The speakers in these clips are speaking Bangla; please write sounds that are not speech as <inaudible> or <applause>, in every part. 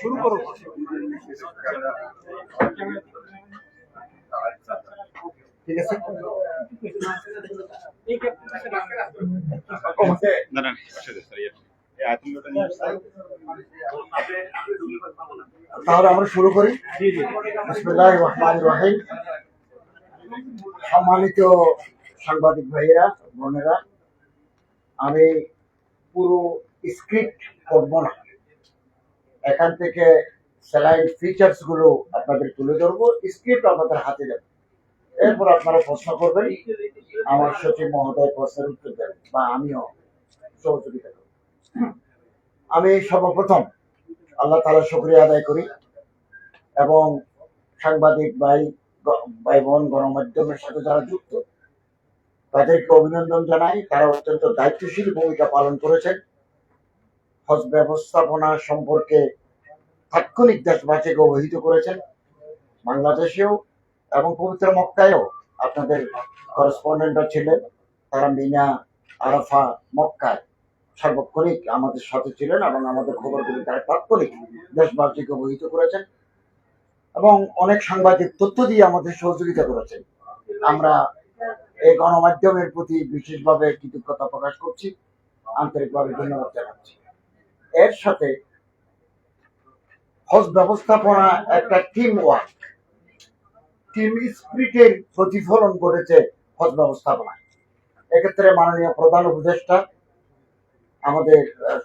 শুরু করো। ঠিক আছে। না না পাশে দে স্যার এই আইটেমটা নিয়ে আসতে তাহলে আমরা শুরু করি। রহিম। সম্মানিত সাংবাদিক ভাইয়েরা বোনেরা আমি পুরো স্ক্রিপ্ট করব না। এখান থেকে স্যালাইন ফিচার্সগুলো আপনাদের তুলে ধরবো স্ক্রিপ্ট আপনাদের হাতে দেব। এরপর আপনারা প্রশ্ন করবেন, আমার সচিব মহোদয় প্রশ্নের উত্তর দেবেন বা আমিও সহযোগিতা করব। আমি সর্বপ্রথম আল্লাহ তালা শুক্রিয়া আদায় করি এবং সাংবাদিক ভাই ভাই বোন, গণমাধ্যমের সাথে যারা যুক্ত, তাদেরকে অভিনন্দন জানাই। তারা অত্যন্ত দায়িত্বশীল ভূমিকা পালন করেছেন। হজ ব্যবস্থাপনা সম্পর্কে তাৎক্ষণিক দেশবাসীকে অবহিত করেছেন, বাংলাদেশেও এবং পবিত্র মক্কায়ও আপনাদের করেসপন্ডেন্টরা ছিলেন, তারা মিনা, আরাফা, মক্কায় সার্বক্ষণিক আমাদের সাথে ছিলেন এবং আমাদের খবরগুলি তারা তাৎক্ষণিক দেশবাসীকে অবহিত করেছেন এবং অনেক সাংবাদিক তথ্য দিয়ে আমাদের সহযোগিতা করেছেন। আমরা এই গণমাধ্যমের প্রতি বিশেষভাবে কৃতজ্ঞতা প্রকাশ করছি। আন্তরিকভাবে ধন্যবাদ জানাচ্ছি। এর সাথে হজ ব্যবস্থাপনা একটা টিম ওয়ার্ক টিম স্পিরিটের প্রতিফলন ঘটেছে হজ ব্যবস্থাপনায়। এক্ষেত্রে মাননীয় প্রধান উপদেষ্টা আমাদের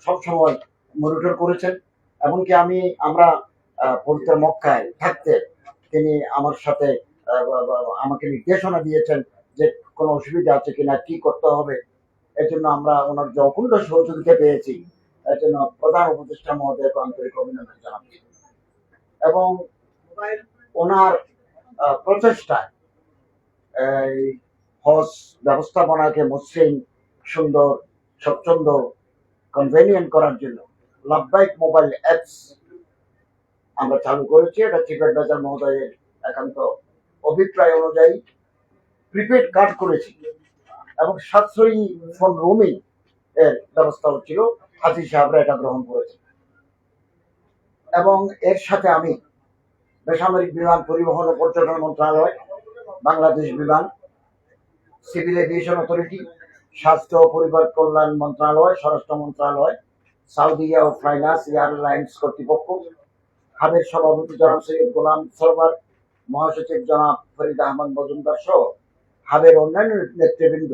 সবসময় মনিটর করেছেন। এমনকি আমি, আমরা পবিত্র মক্কায় থাকতে তিনি আমার সাথে আমাকে নির্দেশনা দিয়েছেন যে কোনো অসুবিধা আছে কিনা, কি করতে হবে। এর জন্য আমরা ওনার যে অকুণ্ঠ সহযোগিতা পেয়েছি জন্য প্রধান উপদেষ্টা মহোদয়কে আন্তরিক অভিনন্দন এবং ওনার প্রচেষ্টায় এই হজ ব্যবস্থাপনাকে মসৃণ, সুন্দর, স্বচ্ছন্দ কনভেনিয়েন্ট করার জন্য লাভবাইক মোবাইল অ্যাপস আমরা চালু করেছি। এটা চিফ মহোদয়ের একান্ত অভিপ্রায় অনুযায়ী প্রিপেড কার্ড করেছি। এবং সাশ্রয়ী ফোন রোমিং এর ব্যবস্থা হচ্ছিল হাজি সাহেবরা এটা গ্রহণ করেছে। এবং এর সাথে আমি বেসামরিক বিমান পরিবহন ও পর্যটন মন্ত্রণালয়, বাংলাদেশ বিমান, সিভিল এভিয়েশন অথরিটি, স্বাস্থ্য ও পরিবার কল্যাণ মন্ত্রণালয়, স্বরাষ্ট্র মন্ত্রণালয় সাউদিয়া ও ফ্লাইনাস এয়ারলাইন্স কর্তৃপক্ষ হাবের সভাপতি জনাব সৈয়দ গোলাম সরবার মহাসচিব জনাব ফরিদ আহমদ মজুমদার সহ হাবের অন্যান্য নেতৃবৃন্দ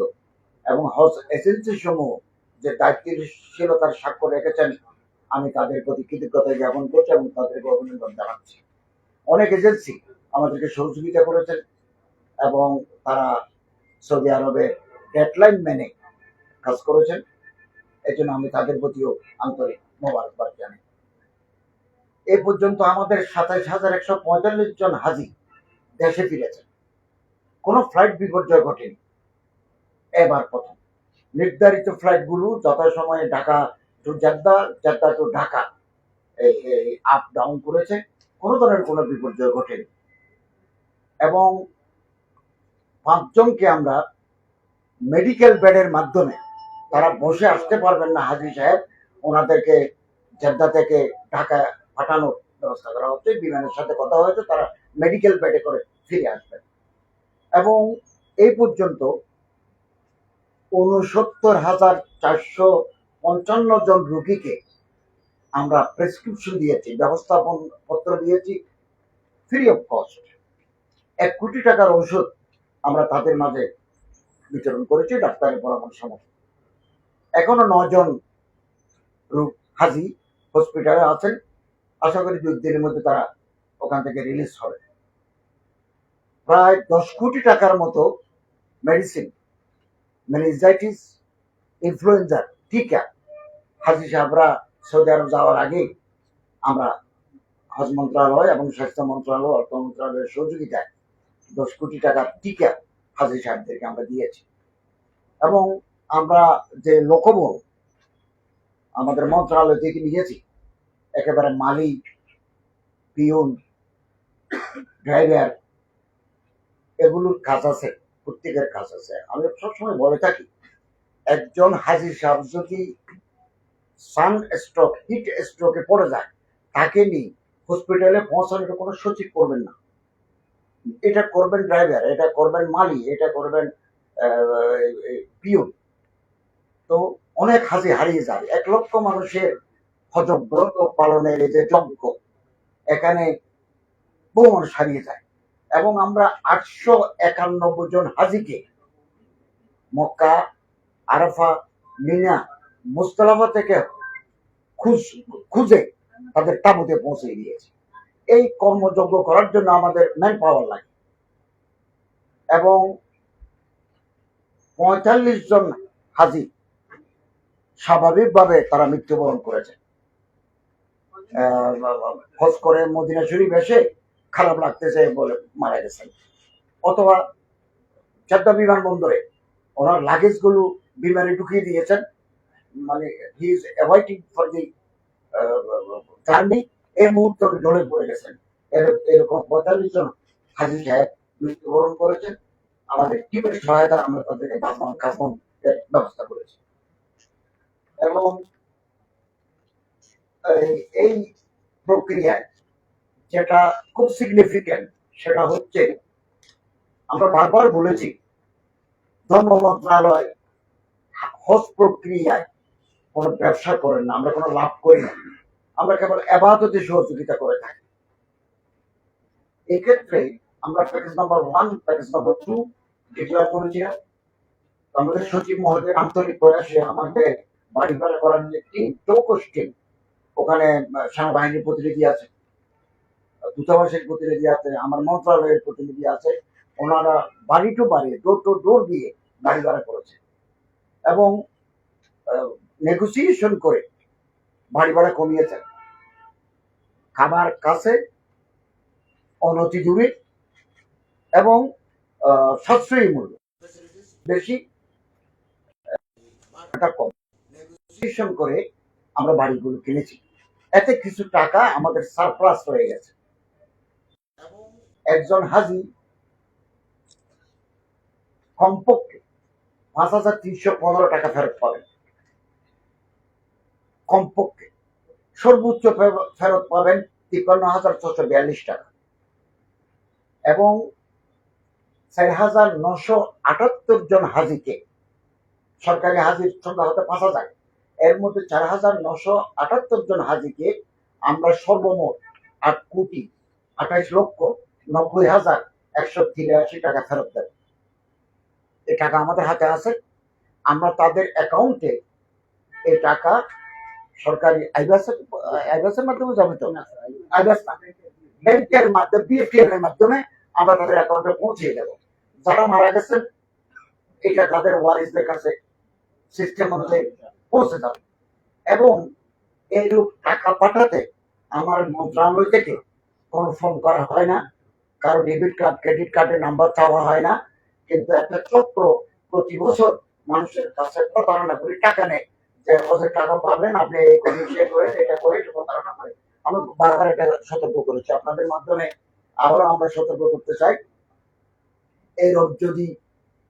এবং হজ এজেন্সি সমূহ যে দায়িত্বশীলতার স্বাক্ষর রেখেছেন, আমি তাদের প্রতি কৃতজ্ঞতা জ্ঞাপন করছি এবং তাদেরকে অভিনন্দন জানাচ্ছি। অনেক এজেন্সি আমাদেরকে সহযোগিতা করেছেন এবং তারা সৌদি আরবে ডেডলাইন মেনে কাজ করেছেন। এই জন্য আমি তাদের প্রতিও আন্তরিক মোবারকবাদ জানাই। এ পর্যন্ত আমাদের সাতাইশ হাজার একশো পঁয়তাল্লিশ জন হাজি দেশে ফিরেছেন। কোনো ফ্লাইট বিপর্যয় ঘটেনি। এবার প্রথম। নির্ধারিত ফ্লাইটগুলো যথাসময়ে ঢাকা টু জেদ্দা জেদ্দা টু ঢাকা এই আপ ডাউন করেছে। কোনো ধরনের কোনো বিপর্যয় ঘটেনি। এবং পাঁচজনকে আমরা মেডিকেল বেডের মাধ্যমে তারা বসে আসতে পারবেন না, হাজি সাহেব। ওনাদেরকে জেদ্দা থেকে ঢাকা পাঠানোর ব্যবস্থা করা হচ্ছে। বিমানের সাথে কথা হয়েছে, তারা মেডিকেল বেডে করে ফিরে আসবেন। এবং এই পর্যন্ত উনসত্তর হাজার চারশো পঞ্চান্ন জন রোগীকে আমরা প্রেসক্রিপশন দিয়েছি ব্যবস্থাপন পত্র দিয়েছি ফ্রি অফ কস্ট এক কোটি টাকার ওষুধ আমরা তাদের মাঝে বিতরণ করেছি, ডাক্তারের পরামর্শ মতো। এখনও নজন রোগ হাজি হসপিটালে আছেন। আশা করি দুই দিনের মধ্যে তারা ওখান থেকে রিলিজ হবে। প্রায় দশ কোটি টাকার মতো মেডিসিন মেনিজাইটিস ইনফ্লুয়েঞ্জার টিকা হাজি সাহেবরা সৌদি আরব যাওয়ার আগে আমরা হজ মন্ত্রণালয় এবং স্বাস্থ্য মন্ত্রণালয়, অর্থ মন্ত্রণালয়ের সহযোগিতায় দশ কোটি টাকার টিকা হাজি সাহেবদেরকে আমরা দিয়েছি। এবং আমরা যে লোকবল আমাদের মন্ত্রণালয় থেকে নিয়েছি, একেবারে মালিক পিউন ড্রাইভার এগুলোর কাজ আছে। প্রত্যেকের কাজ আছে। আমি সবসময় বলে থাকি, একজন হাজির সাহেব যদি সান স্ট্রোক, হিট স্ট্রোকে পড়ে যায়, তাকে নিয়ে হসপিটালে পৌঁছানোর কোনো সচিব করবেন না। এটা করবেন ড্রাইভার, এটা করবেন মালি এটা করবেন পিওন তো অনেক হাজি হারিয়ে যাবে এক লক্ষ মানুষের হজব্রত পালনের এই যে যজ্ঞ, এখানে বহু মানুষ হারিয়ে যায়। এবং আমরা আটশো একানব্বই জন হাজিকে মক্কা আরাফা মিনা মুস্তলাফা থেকে খুঁজ, খুঁজে তাদের তাবুতে পৌঁছে দিয়েছে। এই কর্মযজ্ঞ করার জন্য আমাদের ম্যান পাওয়ার লাগে। এবং পঁয়তাল্লিশ জন হাজি স্বাভাবিকভাবে তারা মৃত্যুবরণ করেছে। খোঁজ করে মদিনা শরীফ এসে খারাপ লাগতেছে বলে মারা গেছেন। অথবা চাদ্দা বিমানবন্দরে ওনার লাগেজগুলো বিমানে ঢুকিয়ে দিয়েছেন। মানে he is avoiding for the journey এই মুহূর্তে ঢলে পড়ে গেছেন। এরকম পঁয়তাল্লিশ জন হাজির সাহেব মৃত্যুবরণ করেছেন। আমাদের টিমের সহায়তা আমরা তাদেরকে কাজম কাজম ব্যবস্থা করেছি। এবং এই প্রক্রিয়ায় যেটা খুব সিগনিফিক্যান্ট সেটা হচ্ছে আমরা বারবার বলেছি, ধর্ম মন্ত্রণালয় হজ প্রক্রিয়ায় কোনো ব্যবসা করেন না, আমরা কোনো লাভ করি না। আমরা কেবল এবাদতে সহযোগিতা করে থাকি। এক্ষেত্রে আমরা package number one package number two declare করেছিলাম আমাদের সচিব মহোদয়ের আন্তরিক প্রয়াসে আমাদের বাড়ি ভাড়া করার যে টিম চৌকস টিম, ওখানে সেনাবাহিনীর প্রতিনিধি আছে। দূতাবাসের প্রতিনিধি আছে, আমার মন্ত্রণালয়ের প্রতিনিধি আছে, ওনারা বাড়ি টু বাড়ি ডোর টু ডোর দিয়ে গাড়ি ভাড়া করেছে। এবং নেগোসিয়েশন করে বাড়ি ভাড়া কমিয়েছেন। খাবার কাছে, অনতি দূরে এবং সাশ্রয়ী মূল্য বেশি কম। নেগোসিয়েশন করে আমরা বাড়িগুলো কিনেছি। এতে কিছু টাকা আমাদের সারপ্লাস হয়ে গেছে। একজন হাজি কমপক্ষে পাঁচ হাজার তিনশো পনেরো টাকা ফেরত পাবেন। কমপক্ষে সর্বোচ্চ ফেরত পাবেন তিপ্পান্ন হাজার ছশো বিয়াল্লিশ টাকা। এবং চার হাজার নশো আটাত্তর জন হাজিকে, সরকারি হাজির সংখ্যা হতে পাঁচ হাজার, এর মধ্যে চার হাজার নশো আটাত্তর জন হাজিকে আমরা সর্বমোট আট কোটি আঠাইশ লক্ষ নব্বই হাজার একশো তিরাশি টাকা ফেরত দেব। টাকা আমাদের হাতে আছে। আমরা তাদের অ্যাকাউন্টে টাকা সরকারি আইবাসের মাধ্যমে যাবে তো ব্যাংকের মাধ্যমে এর মাধ্যমে আমরা তাদের অ্যাকাউন্টে পৌঁছে দেব। যারা মারা গেছেন, এটা তাদের ওয়ারিসদের কাছে সিস্টেম অনুযায়ী পৌঁছে যাবে। এবং এইরূপ টাকা পাঠাতে আমার মন্ত্রণালয় থেকে কোনো ফোন করা হয় না। কারও ডেবিট কার্ড ক্রেডিট কার্ডের নাম্বার চাওয়া হয় না। কিন্তু একটা চক্র প্রতি বছর মানুষের কাছে প্রতারণা করে, টাকা নেয় যে ওদের টাকা পাবেন, আপনি এই করে, এটা করে প্রতারণা করে আমরা বারবার এটা সতর্ক করেছি। আপনাদের মাধ্যমে আবারও আমরা সতর্ক করতে চাই। এরূপ যদি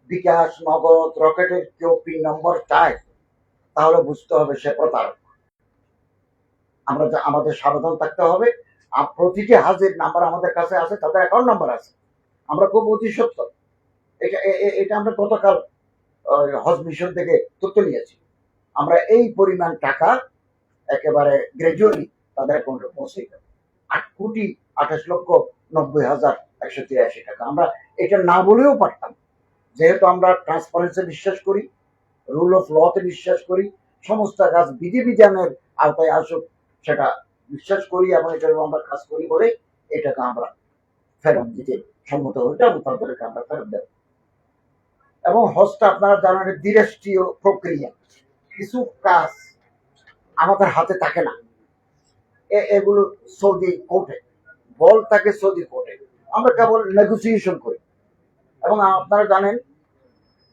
বিকাশ, নগদ, রকেটের কেউ পিন নম্বর চায়, তাহলে বুঝতে হবে সে প্রতারক। আমরা আমাদের সাবধান থাকতে হবে। প্রতিটি হাজির নাম্বার আমাদের কাছে আছে, তাদের অ্যাকাউন্ট নাম্বার আছে। আমরা খুব অতি এটা এটা আমরা গতকাল হজ মিশন থেকে তথ্য নিয়েছি। আমরা এই পরিমাণ টাকা একেবারে তাদের অ্যাকাউন্টে পৌঁছে আট কোটি আঠাশ লক্ষ নব্বই হাজার একশো তিরাশি টাকা। আমরা এটা না বলেও পারতাম। যেহেতু আমরা ট্রান্সপারেন্সি বিশ্বাস করি রুল অফ লতে বিশ্বাস করি, সমস্ত কাজ বিধি বিধানের আওতায় আসুক, সেটা বিশ্বাস করি এবং এটা আমরা কাজ করি বলে এটাকে আমরা ফেরত দিতে সম্মত হইতে এবং তাদেরকে আমরা ফেরত দেব। এবং হজটা আপনারা জানেন দ্বিরাষ্ট্রীয় প্রক্রিয়া। কিছু কাজ আমাদের হাতে থাকে না। এগুলো সৌদি কোর্টে, বল থাকে সৌদি কোর্টে। আমরা কেবল নেগোসিয়েশন করি। এবং আপনারা জানেন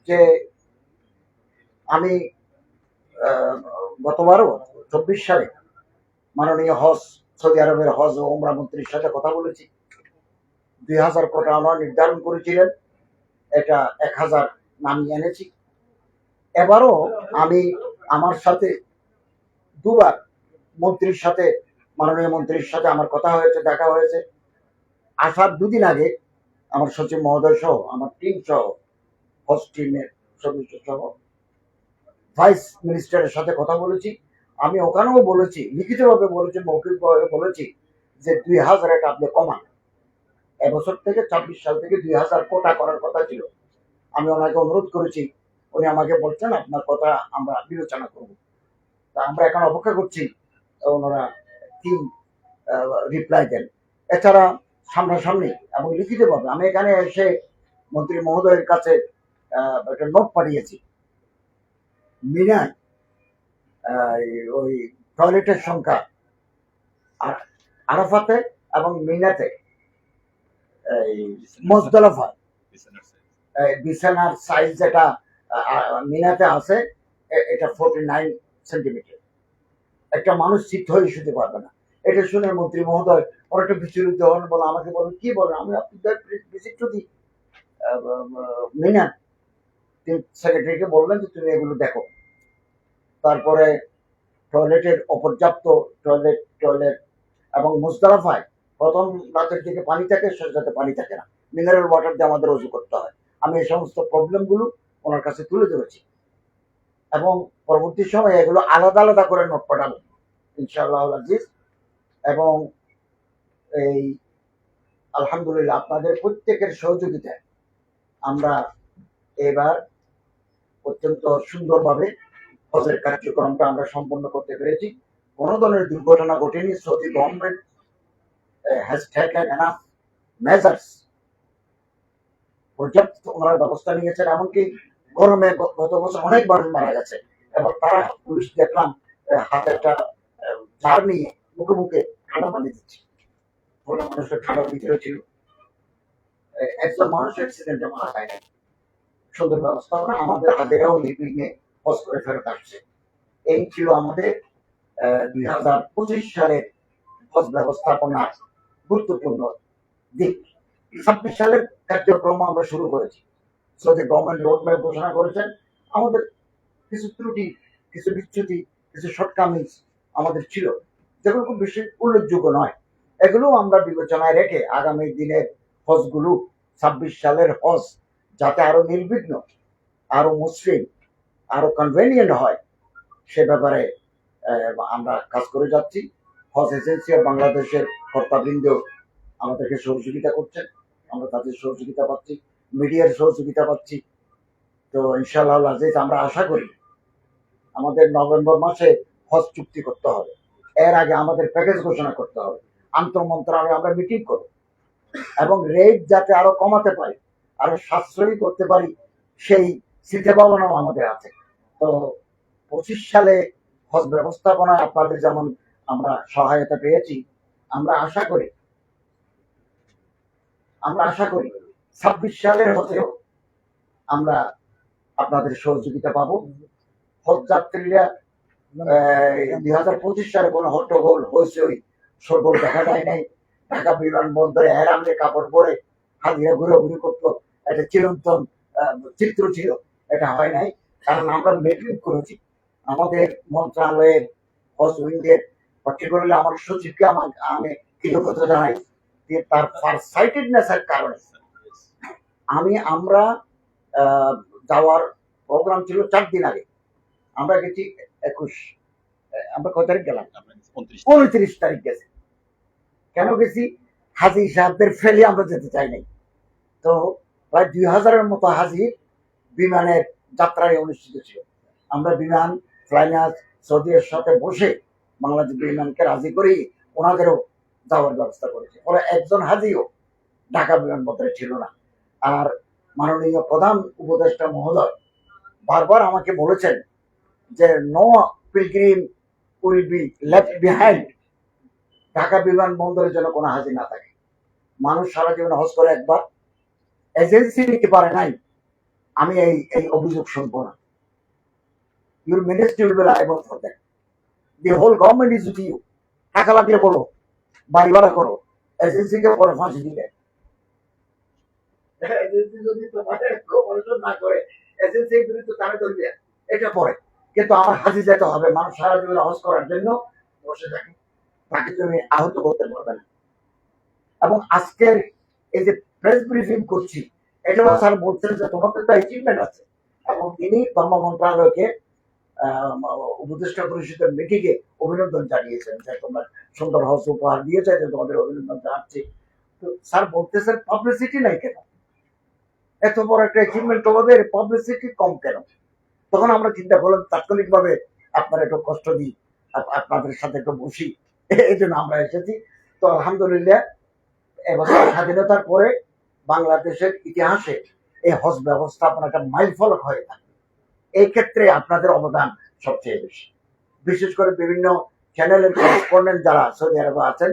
যে আমি গতবারও, চব্বিশ সালে মাননীয় হজ, সৌদি আরবের হজ ও ওমরা মন্ত্রীর সাথে কথা বলেছি। দুই হাজার কোটা আমার নির্ধারণ করেছিলেন। এটা এক হাজার নামিয়ে এনেছি। এবারও আমি আমার সাথে দুবার মন্ত্রীর সাথে, মাননীয় মন্ত্রীর সাথে আমার কথা হয়েছে, দেখা হয়েছে। আসার দুদিন আগে আমার সচিব মহোদয় সহ, আমার টিম সহ হোস্ট টিমের সদস্য সহ ভাইস মিনিস্টারের সাথে কথা বলেছি। আমি ওখানেও বলেছি, লিখিতভাবে বলেছি, মৌখিকভাবে বলেছি যে দুই হাজার এটা আপনি কমান। এবছর থেকে ছাব্বিশ সাল থেকে দুই হাজার কোটা করার কথা ছিল। আমি ওনাকে অনুরোধ করেছি, উনি আমাকে বলছেন, আপনার কথা আমরা বিবেচনা করব। তা আমরা এখন অপেক্ষা করছি, ওনারা কি রিপ্লাই দেন। এছাড়া সামনাসামনি এবং লিখিতভাবে আমি এখানে এসে মন্ত্রী মহোদয়ের কাছে একটা নোট পাঠিয়েছি। মিনায় ওই টয়লেটের সংখ্যা আরাফাতে এবং মিনাতে, এই বিছানার সাইজ যেটা মিনাতে আছে এটা ফোর্টি নাইন সেন্টিমিটার একটা মানুষ সিদ্ধ হয়ে শুতে পারবে না। এটা শুনে মন্ত্রী মহোদয় অনেকটা বিচলিত হন, বলে আমাকে বলেন কি বলেন? আমি আপনাদের ভিজিট টু দি মিনা সেক্রেটারিকে বললেন যে, তুমি এগুলো দেখো। তারপরে টয়লেটের অপর্যাপ্ত টয়লেট টয়লেট এবং মুস্তালাফায় প্রথম রাতের দিকে পানি থাকে রাতে পানি থাকে না। মিনারেল ওয়াটার দিয়ে আমাদের রজু করতে হয়। আমি এই সমস্ত প্রবলেমগুলো ওনার কাছে তুলে ধরেছি। এবং পরবর্তী সময়ে এগুলো আলাদা আলাদা করে নোট পাঠাবো, ইনশাআল্লাহ আজিজ এবং এই আলহামদুলিল্লাহ আপনাদের প্রত্যেকের সহযোগিতায় আমরা এবার অত্যন্ত সুন্দরভাবে হজের কার্যক্রমটা আমরা সম্পন্ন করতে পেরেছি। কোনো ধরনের দুর্ঘটনা ঘটেনি Saudi government has taken enough measures পর্যাপ্ত ওনারা ব্যবস্থা নিয়েছেন, এমনকি গরমে গত বছর অনেক মানুষ মারা গেছে। তারা পুলিশ দেখলাম হাতে একটা ঝাড় নিয়ে মুখে মুখে ঠান্ডা পানি দিচ্ছে। মানুষের ঠান্ডার ভিতরে ছিল একজন মানুষ অ্যাক্সিডেন্টে মারা যায়। সুন্দর ব্যবস্থাপনা আমাদের হাতেরাও হজ করে ফেরত আসছে। এই ছিল আমাদের দুই হাজার পঁচিশ সালের হজ ব্যবস্থাপনার গুরুত্বপূর্ণ দিক। ছাব্বিশ সালের কার্যক্রম আমরা শুরু করেছি। সৌদি গভর্নমেন্ট রোড ম্যাপ ঘোষণা করেছেন। আমাদের কিছু ত্রুটি, কিছু বিচ্যুতি, কিছু শর্টকামিংস আমাদের ছিল, যেগুলো খুব বেশি উল্লেখযোগ্য নয়। এগুলো আমরা বিবেচনায় রেখে আগামী দিনের হজগুলো ছাব্বিশ সালের হজ যাতে আরও নির্বিঘ্ন, আরও মুসলিম আরও কনভেনিয়েন্ট হয়, সে ব্যাপারে আমরা কাজ করে যাচ্ছি। হজ এজেন্সি অফ বাংলাদেশের কর্তাবৃন্দ আমাদেরকে সহযোগিতা করছেন, আমরা তাদের সহযোগিতা পাচ্ছি, মিডিয়ার সহযোগিতা পাচ্ছি। তো ইনশাআল্লাহ আজিজ আমরা আশা করি আমাদের নভেম্বর মাসে হজ চুক্তি করতে হবে। এর আগে আমাদের প্যাকেজ ঘোষণা করতে হবে। আন্তঃ মন্ত্রণালয়ে আমরা মিটিং করব। এবং রেট যাতে আরও কমাতে পারি, আরও সাশ্রয়ী করতে পারি, সেই চিন্তা ভাবনাও আমাদের আছে তো পঁচিশ সালে হজ ব্যবস্থাপনায় আপনাদের যেমন আমরা সহায়তা পেয়েছি, আমরা আশা করি, আমরা আশা করি ছাব্বিশ সালের হতেও আমরা আপনাদের সহযোগিতা পাবো। হজ যাত্রীরা দুই হাজার পঁচিশ সালে কোনো হট্টগোল হইচই সরগোল দেখা যায় নাই। ঢাকা বিমানবন্দরে হেরামে কাপড় পরে হাজিরা ঘুরে ঘুরে করতো, একটা চিরন্তন চিত্র ছিল, এটা হয় নাই। কারণ আমরা মেট্রিক করেছি। আমাদের মন্ত্রণালয়ের উইংয়ের পার্টিকুলারলি আমার সচিবকে আমার আমি কৃতজ্ঞতা জানাই যে তার ফারসাইটেডনেসের কারণে। আমি আমরা যাওয়ার প্রোগ্রাম ছিল চার দিন আগে। আমরা গেছি একুশ আমরা কয় তারিখ গেলাম? আপনার 29 উনত্রিশ তারিখ গেছে। কেন গেছি? হাজি সাহেবদের ফেলে আমরা যেতে চাই নাই। তো প্রায় দুই হাজারের মতো হাজির বিমানের যাত্রায় অনুষ্ঠিত ছিল। আমরা বিমান ফ্লাইনাস সৌদির সাথে বসে বাংলাদেশ বিমানকে রাজি করেই ওনাদেরও যাওয়ার ব্যবস্থা করেছে। ফলে একজন হাজিও ঢাকা বিমানবন্দরে ছিল না। আর মাননীয় প্রধান উপদেষ্টা মহোদয় বারবার আমাকে বলেছেন যে no pilgrim will be left behind Dhaka বিমানবন্দরের জন্য কোনো হাজির না থাকে। মানুষ সারা জীবনে হজ করে একবার। এজেন্সি নিতে পারে নাই। আমি এই এই অভিযোগ শুনব না। Your ministry will be liable for that the whole government is with you টাকা লাগিয়ে বলো বাড়ি ভাড়া করো এজেন্সিকে পরে ফাঁসি দিলে এজেন্সি যদি তোমার না করে এজেন্সির বিরুদ্ধে এটা পরে। কিন্তু আমার হাজি যেতে হবে মানুষ সারা জীবনে হজ করার জন্য। বসে থাকে তাকে তুমি আহত করতে পারবে না। এবং আজকের এই যে প্রেস ব্রিফিং করছি স্যার বলছেন যে তোমাদের তো অ্যাচিভমেন্ট আছে। এবং তিনি ধর্ম মন্ত্রণালয়কে উপদেষ্টা পরিষদের মিটিংয়ে অভিনন্দন জানিয়েছেন যে তোমরা সুন্দর উপহার দিয়েছে, যে তোমাদের অভিনন্দন জানাচ্ছি। তো স্যার বলতেছেন পাবলিসিটি নাই কেন? এত বড় একটা অ্যাচিভমেন্ট তোমাদের পাবলিসিটি কম কেন? তখন আমরা চিন্তা করলাম, তাৎক্ষণিকভাবে আপনার একটু কষ্ট দিই আপনাদের সাথে একটু বসি। এই জন্য আমরা এসেছি। তো আলহামদুলিল্লাহ এবার স্বাধীনতার পরে বাংলাদেশের ইতিহাসে এই হজ ব্যবস্থাপনা একটা মাইল ফলক হয়ে থাকে। এই ক্ষেত্রে আপনাদের অবদান সবচেয়ে বেশি। বিশেষ করে বিভিন্ন চ্যানেলের করেসপন্ডেন্ট যারা সৌদি আরবে আছেন,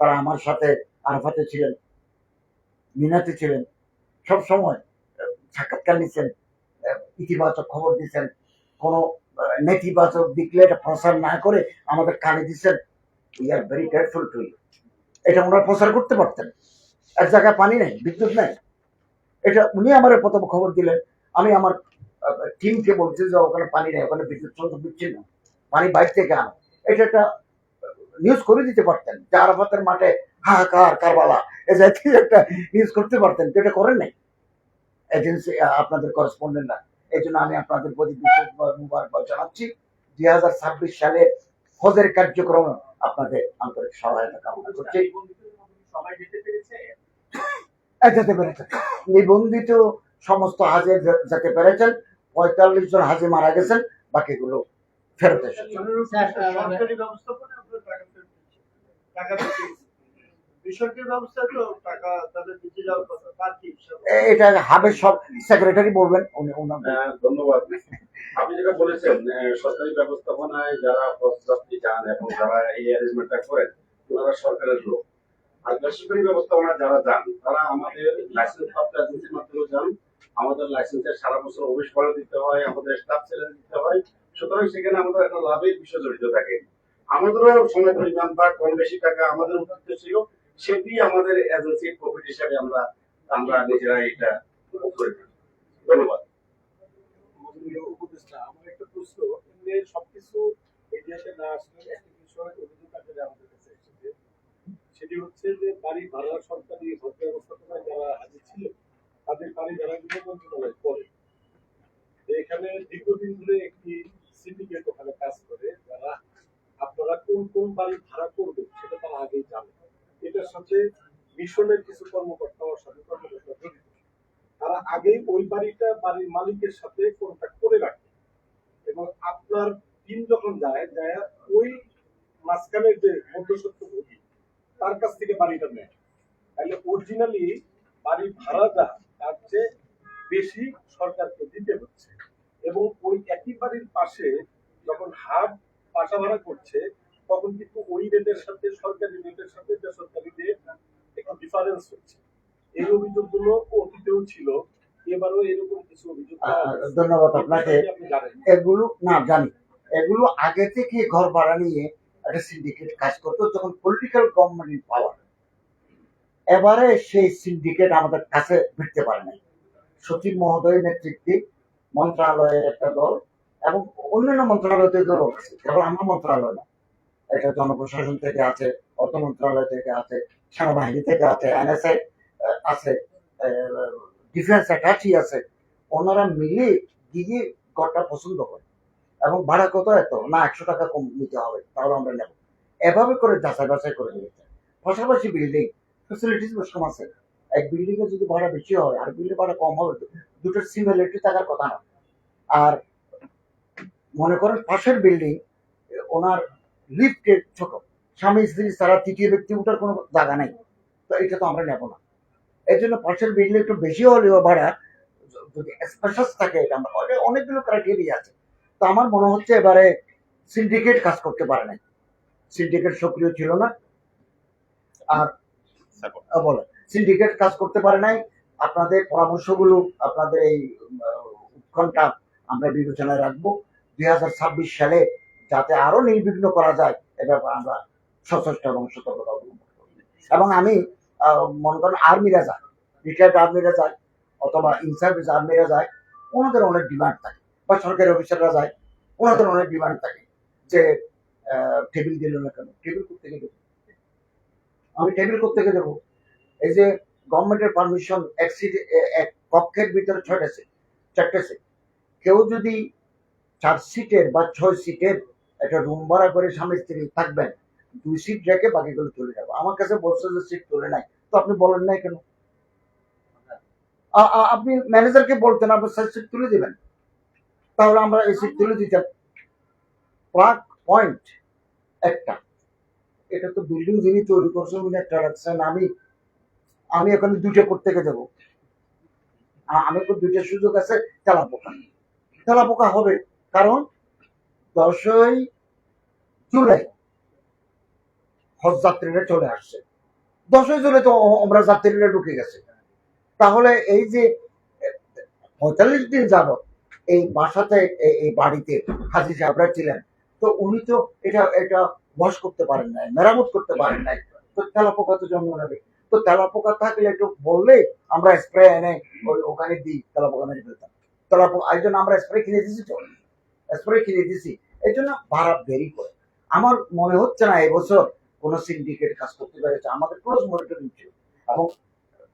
তারা আমার সাথে আরাফাতে ছিলেন, মিনাতে ছিলেন। সব সময় সাক্ষাৎকার নিচ্ছেন ইতিবাচক খবর দিচ্ছেন। কোনো নেতিবাচক দিকলে এটা প্রচার না করে আমাদের কানে দিচ্ছেন we are very grateful to you এটা ওনারা প্রচার করতে পারতেন। এক জায়গায় পানি নেই, বিদ্যুৎ নেই। এটা উনি আমার প্রথম খবর দিলেন। আমি আমার টিমকে বলছি যে ওখানে পানি নেই, ওখানে বিদ্যুৎ চন্দ্র বিচ্ছিন্ন পানি বাইরে থেকে আনো। এটা একটা নিউজ করে দিতে পারতেন, যে আরাফাতের মাঠে হাহাকার, কারবালা। এ জাতীয় একটা নিউজ করতে পারতেন এটা করেন নাই। এজেন্সি আপনাদের করেসপন্ডেন্টরা এই জন্য আমি আপনাদের প্রতি বিশেষ মুবারকবাদ জানাচ্ছি। দুই হাজার ছাব্বিশ সালে হজের কার্যক্রম আপনাদের আন্তরিক সহায়তা কামনা করছি। সবাই যেতে পেরেছে? পেরেছেন নিবন্ধিত সমস্ত হাজে যেতে পেরেছেন পঁয়তাল্লিশ জন হাজি মারা গেছেন বাকিগুলো ফেরত এসেছে এটা হাবের সব সেক্রেটারি বলবেন হ্যাঁ, ধন্যবাদ। আপনি যেটা বলেছেন সরকারি ব্যবস্থাপনায় যারা যাত্রী যান এবং যারা এই অ্যারেঞ্জমেন্টটা করেন ওনারা সরকারের লোক। আর বেসরকারি ব্যবস্থাপনায় যারা যান, তারা আমাদের লাইসেন্স প্রাপ্ত এজেন্সির মাধ্যমে যান। আমাদের লাইসেন্সের সারা বছর অফিস দিতে হয়, আমাদের স্টাফ ছেড়ে দিতে হয়। সুতরাং সেখানে আমাদের একটা লাভের বিষয় জড়িত থাকে। আমাদেরও সময় পরিমাণ বা কম বেশি টাকা আমাদের উদ্দেশ্য ছিল, সেটি আমাদের এজেন্সির প্রফিট হিসাবে আমরা আমরা নিজেরা এটা করে ধন্যবাদ। উপদেষ্টা, আমার একটা প্রশ্ন। সবকিছু মিডিয়াতে না, আসলে একটা বিষয় অভিযোগ আমাদের সেটি হচ্ছে যে বাড়ি ভাড়া সরকারি ঘর ব্যবস্থাপনায় যারা হাজির ছিলেন, তাদের বাড়ি ভাড়াগুলো মন্ত্রণালয় করে। এখানে দীর্ঘদিন ধরে একটি সিন্ডিকেট ওখানে কাজ করে, যারা আপনারা কোন কোন বাড়ি ভাড়া করবেন সেটা তারা আগেই জানে। এটার সাথে মিশনের কিছু কর্মকর্তার সাথে কর্মকর্তা জড়িত। তারা আগেই ওই বাড়িটা বাড়ির মালিকের সাথে কন্ট্যাক্ট করে রাখে। এবং আপনার টিম যখন যায় যায় ওই মাঝখানে যে মধ্যসত্ত্ব ভোগী তার কাছ থেকে বাড়িটা নেয়। তাহলে অরিজিনালি বাড়ি ভাড়া যা তার চেয়ে বেশি সরকারকে দিতে হচ্ছে। এবং ওই একই বাড়ির পাশে যখন হাট বাসা ভাড়া করছে তখন কিন্তু ওই রেটের সাথে সরকারি রেটের সাথে বেসরকারি রেট একটু ডিফারেন্স হচ্ছে। এই অভিযোগগুলো অতীতেও ছিল। এবারও এরকম কিছু অভিযোগ। ধন্যবাদ আপনাকে। এগুলো না জানি। এগুলো আগে থেকে ঘর ভাড়া নিয়ে একটা সিন্ডিকেট কাজ করতো যখন পলিটিক্যাল গভর্নমেন্ট পাওয়ার এবারে সেই সিন্ডিকেট আমাদের কাছে ফিরতে পারে নাই। সচিব মহোদয়ের নেতৃত্বে মন্ত্রণালয়ের একটা দল এবং অন্যান্য মন্ত্রণালয় থেকে দল আছে, কেবল আমার মন্ত্রণালয় না। এটা জনপ্রশাসন থেকে আছে, অর্থ মন্ত্রণালয় থেকে আছে, সেনাবাহিনী থেকে আছে, এনএসএ আছে ডিফেন্স অ্যাটাচি আছে। ওনারা মিলে গিয়ে ঘরটা পছন্দ করে। এবং ভাড়া কত এত? না, একশো টাকা কম নিতে হবে, তাহলে আমরা নেব। এভাবে করে যাচাই বাছাই করে নিয়েছে পাশাপাশি বিল্ডিং ফেসিলিটিস বেশ কম আছে। এক বিল্ডিং এ যদি ভাড়া বেশি হয়, আর বিল্ডিং ভাড়া কম হবে, দুটো সিমিলারিটি থাকার কথা না। আর মনে করেন পাশের বিল্ডিং ওনার লিফট ছোট। স্বামী, স্ত্রী ছাড়া তৃতীয় ব্যক্তি উঠার কোনো জায়গা নেই। তো এটা তো আমরা নেব না। এই জন্য পাশের বিল্ডিং একটু বেশি হলেও ভাড়া, যদি স্পেশাস থাকে, এটা আমরা অনেকগুলো ক্রাইটেরিয়া আছে। তো আমার মনে হচ্ছে এবারে সিন্ডিকেট কাজ করতে পারে নাই। সিন্ডিকেট সক্রিয় ছিল না। আর বলে সিন্ডিকেট কাজ করতে পারে নাই। আপনাদের পরামর্শগুলো আপনাদের এই উৎকণ্ঠা আমরা বিবেচনায় রাখব। দুই হাজার ছাব্বিশ সালে যাতে আরও নির্বিঘ্ন করা যায় এ ব্যাপারে আমরা সচেষ্ট এবং সতর্কতা অবলম্বন করব। এবং আমি মনে করেন আর্মিরা যায় রিটায়ার্ড আর্মিরা যায় অথবা ইন সার্ভিস আর্মিরা যায় ওনাদের অনেক ডিমান্ড থাকে। সরকারি অফিসাররা যায় ওনাদের অনেক ডিমান্ড থাকে যে টেবিল দিল না কেন? টেবিল করতে গেলে আমি টেবিল করতে গেলে দেবো? এই যে গভর্নমেন্টের পারমিশন এক সিট এক কক্ষের ভিতরে ছয়টা সিট চারটে সিট কেউ যদি চার সিটের বা ছয় সিটের একটা রুম ভাড়া করে স্বামী স্ত্রী থাকবেন, দুই সিট রেখে বাকিগুলো চলে যাব। আমার কাছে বলছে যে সিট তুলে নাই। তো আপনি বলেন নাই কেন? আপনি ম্যানেজারকে বলতেন, আপনার সিট তুলে দিবেন। তাহলে আমরা এই সিট তুলে দিতাম প্লাগ পয়েন্ট একটা। এটা তো বিল্ডিং যিনি তৈরি করছেন, উনি একটা রাখছেন। আমি আমি এখানে দুইটা করতে দেবো আ- আমি তো দুইটা সুযোগ আছে তেলা পোকা তেলা পোকা হবে কারণ দশই জুলাই হজ যাত্রীরা চলে আসছে। দশই জুলাই তো আমরা যাত্রীরা ঢুকে গেছে। তাহলে এই যে পঁয়তাল্লিশ দিন যাবত এই বাসাতে, এই- বাড়িতে হাজি সাহেবরা ছিলেন। তো উনি তো এটা এটা বস করতে পারেন নাই, মেরামত করতে পারেন নাই। তো তেলা পোকা তো জন্ম নেবে। তো তেলা পোকা থাকলে একটু বললে আমরা স্প্রে এনে ওখানে দিই তেলা পোকা মেরে ফেলতাম। তেলা পোকা এই জন্য আমরা স্প্রে কিনে দিয়েছি তো। স্প্রে কিনে দিয়েছি। এই জন্য ভাড়া দেরি করে। আমার মনে হচ্ছে না এবছর কোনো সিন্ডিকেট কাজ করতে পেরেছে। আমাদের ক্লোজ মনিটরিং ছিল এবং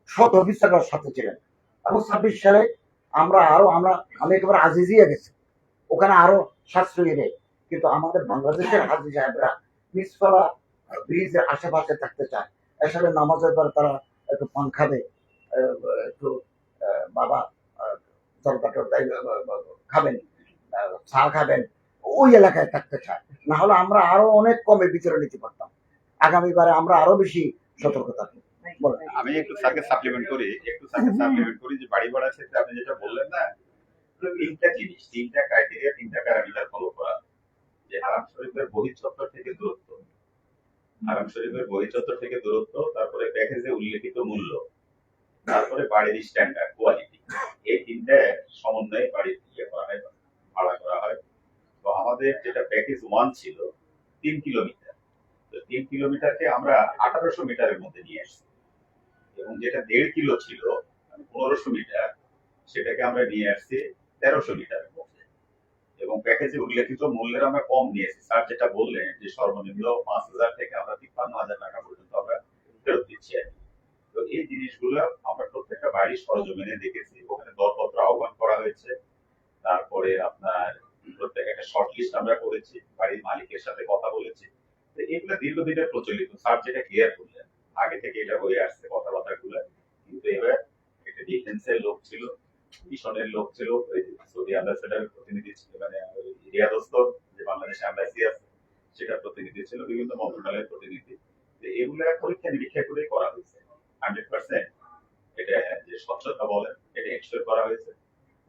সৎ অফিসাররা সাথে ছিলেন। এবং ছাব্বিশ সালে আমরা আরও আমরা আমি একেবারে আজিজিয়া গেছি। ওখানে আরও সাশ্রয়ী নেই কিন্তু আমাদের বাংলাদেশের হাজি সাহেবরা মিসফলা ব্রিজের আশেপাশে থাকতে চায়। এসবে নামাজের পর তারা একটু পান খাবে আহ, একটু বাবা তরকা খাবেন চা খাবেন ওই এলাকায় থাকতে চায়। না হলে আমরা আরও অনেক কমে বিচারে নিতে পারতাম আগামীবারে আমরা আরও বেশি সতর্ক থাকব। আমি একটু স্যারকে সাপ্লিমেন্ট করি একটু স্যারকে <laughs> সাপ্লিমেন্ট করি যে বাড়ি ভাড়ার ক্ষেত্রে আপনি যেটা বললেন না তিনটা জিনিস তিনটা ক্রাইটেরিয়া তিনটা প্যারামিটার ফলো করা। যে হারাম শরীফের বহিঃচত্বর থেকে দূরত্ব। হারাম শরীফের বহিঃচত্বর থেকে দূরত্ব তারপরে প্যাকেজে উল্লেখিত মূল্য তারপরে বাড়ির স্ট্যান্ডার্ড কোয়ালিটি এই তিনটা সমন্বয়ে বাড়ির ইয়ে করা হয় ভাড়া করা হয়। তো আমাদের যেটা প্যাকেজ ওয়ান ছিল তিন কিলোমিটার তো তিন কিলোমিটারকে আমরা আঠারোশো মিটারের মধ্যে নিয়ে আসছি এবং যেটা দেড় কিলো ছিল মানে পনেরোশো মিটার সেটাকে আমরা নিয়ে আসছি তেরোশো মিটারের এবং প্যাকেজে উল্লেখিত মূল্যের আমরা কম নিয়েছি স্যার যেটা বললেন যে সর্বনিম্ন পাঁচ হাজার থেকে আমরা তিপ্পান্ন হাজার টাকা পর্যন্ত আমরা ফেরত দিচ্ছি আর তো এই জিনিসগুলো আমরা প্রত্যেকটা বাড়ির সরজমিনে দেখেছি। ওখানে দরপত্র আহ্বান করা হয়েছে। তারপরে আপনার প্রত্যেক একটা শর্ট লিস্ট আমরা করেছি। বাড়ির মালিকের সাথে কথা বলেছি। তো এগুলো দীর্ঘদিনের প্রচলিত। স্যার যেটা ক্লিয়ার করলেন, আগে থেকে এটা হয়ে আসছে। এবার একটা ডিফেন্সের লোক ছিল মিশনের লোক ছিল সৌদি অ্যাম্বাসেডারের প্রতিনিধি ছিল মানে ওই রিয়াদস্ত যে বাংলাদেশ অ্যাম্বাসি আছে সেটা প্রতিনিধি ছিল বিভিন্ন মন্ত্রণালয়ের প্রতিনিধি। এগুলো পরীক্ষা নিরীক্ষা করে করা হয়েছে। হান্ড্রেড পার্সেন্ট এটা যে স্বচ্ছতা বলেন এটা এক্সপেক্ট করা হয়েছে।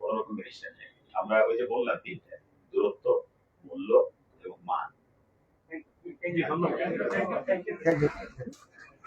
কোনো রকম জিনিস নেই। আমরা ওই যে বললাম তিনটা দূরত্ব মূল্য এবং মান। Thank you, ধন্যবাদ। Thank you.